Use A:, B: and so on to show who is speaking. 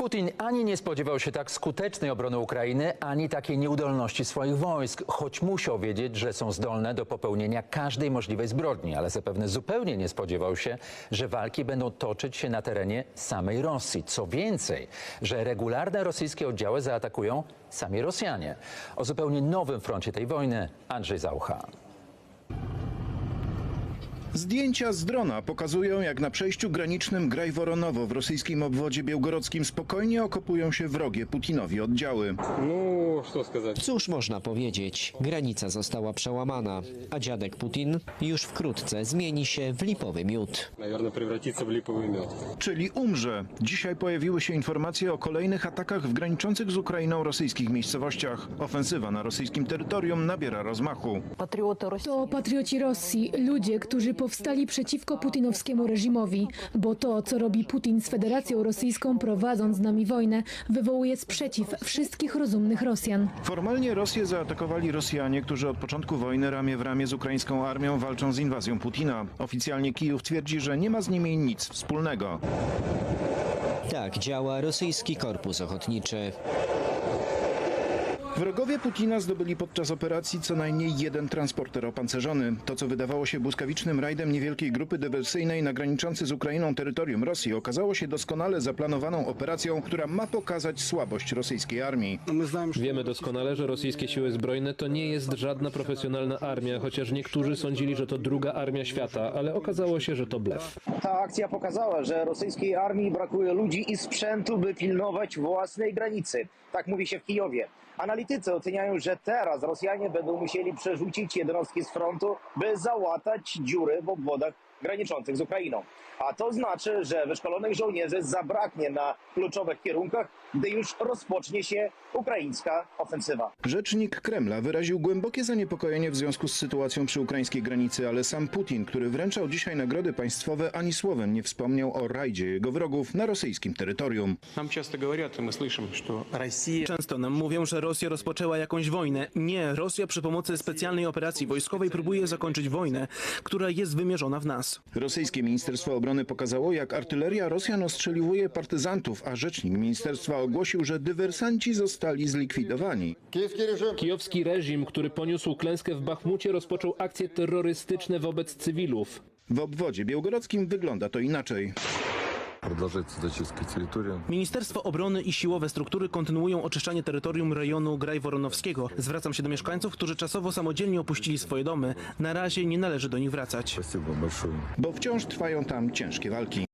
A: Putin ani nie spodziewał się tak skutecznej obrony Ukrainy, ani takiej nieudolności swoich wojsk, choć musiał wiedzieć, że są zdolne do popełnienia każdej możliwej zbrodni, ale zapewne zupełnie nie spodziewał się, że walki będą toczyć się na terenie samej Rosji. Co więcej, że regularne rosyjskie oddziały zaatakują sami Rosjanie. O zupełnie nowym froncie tej wojny Andrzej Zaucha.
B: Zdjęcia z drona pokazują, jak na przejściu granicznym Grajworonowo w rosyjskim obwodzie białgorodzkim spokojnie okopują się wrogie Putinowi oddziały.
C: Cóż można powiedzieć, granica została przełamana, a dziadek Putin już wkrótce zmieni się w lipowy miód.
B: Czyli umrze. Dzisiaj pojawiły się informacje o kolejnych atakach w graniczących z Ukrainą rosyjskich miejscowościach. Ofensywa na rosyjskim terytorium nabiera rozmachu.
D: To patrioci Rosji, ludzie, którzy powstali przeciwko putinowskiemu reżimowi, bo to, co robi Putin z Federacją Rosyjską, prowadząc z nami wojnę, wywołuje sprzeciw wszystkich rozumnych Rosjan.
B: Formalnie Rosję zaatakowali Rosjanie, którzy od początku wojny ramię w ramię z ukraińską armią walczą z inwazją Putina. Oficjalnie Kijów twierdzi, że nie ma z nimi nic wspólnego.
C: Tak działa rosyjski korpus ochotniczy.
B: Wrogowie Putina zdobyli podczas operacji co najmniej jeden transporter opancerzony. To, co wydawało się błyskawicznym rajdem niewielkiej grupy dywersyjnej na graniczący z Ukrainą terytorium Rosji, okazało się doskonale zaplanowaną operacją, która ma pokazać słabość rosyjskiej armii.
E: Wiemy doskonale, że rosyjskie siły zbrojne to nie jest żadna profesjonalna armia, chociaż niektórzy sądzili, że to druga armia świata, ale okazało się, że to blef.
F: Ta akcja pokazała, że rosyjskiej armii brakuje ludzi i sprzętu, by pilnować własnej granicy. Tak mówi się w Kijowie. Analitycy oceniają, że teraz Rosjanie będą musieli przerzucić jednostki z frontu, by załatać dziury w obwodach graniczących z Ukrainą. A to znaczy, że wyszkolonych żołnierzy zabraknie na kluczowych kierunkach, gdy już rozpocznie się ukraińska ofensywa.
B: Rzecznik Kremla wyraził głębokie zaniepokojenie w związku z sytuacją przy ukraińskiej granicy, ale sam Putin, który wręczał dzisiaj nagrody państwowe, ani słowem nie wspomniał o rajdzie jego wrogów na rosyjskim terytorium.
G: Często nam mówią, że Rosja rozpoczęła jakąś wojnę. Nie, Rosja przy pomocy specjalnej operacji wojskowej próbuje zakończyć wojnę, która jest wymierzona w nas.
B: Rosyjskie Ministerstwo Obrony pokazało, jak artyleria Rosjan ostrzeliwuje partyzantów, a rzecznik ministerstwa ogłosił, że dywersanci zostali zlikwidowani.
E: Kijowski reżim, który poniósł klęskę w Bachmucie, rozpoczął akcje terrorystyczne wobec cywilów.
B: W obwodzie białgorodzkim wygląda to inaczej.
G: Ministerstwo Obrony i siłowe struktury kontynuują oczyszczanie terytorium rejonu Graj Woronowskiego. Zwracam się do mieszkańców, którzy czasowo samodzielnie opuścili swoje domy. Na razie nie należy do nich wracać.
B: Bo wciąż trwają tam ciężkie walki.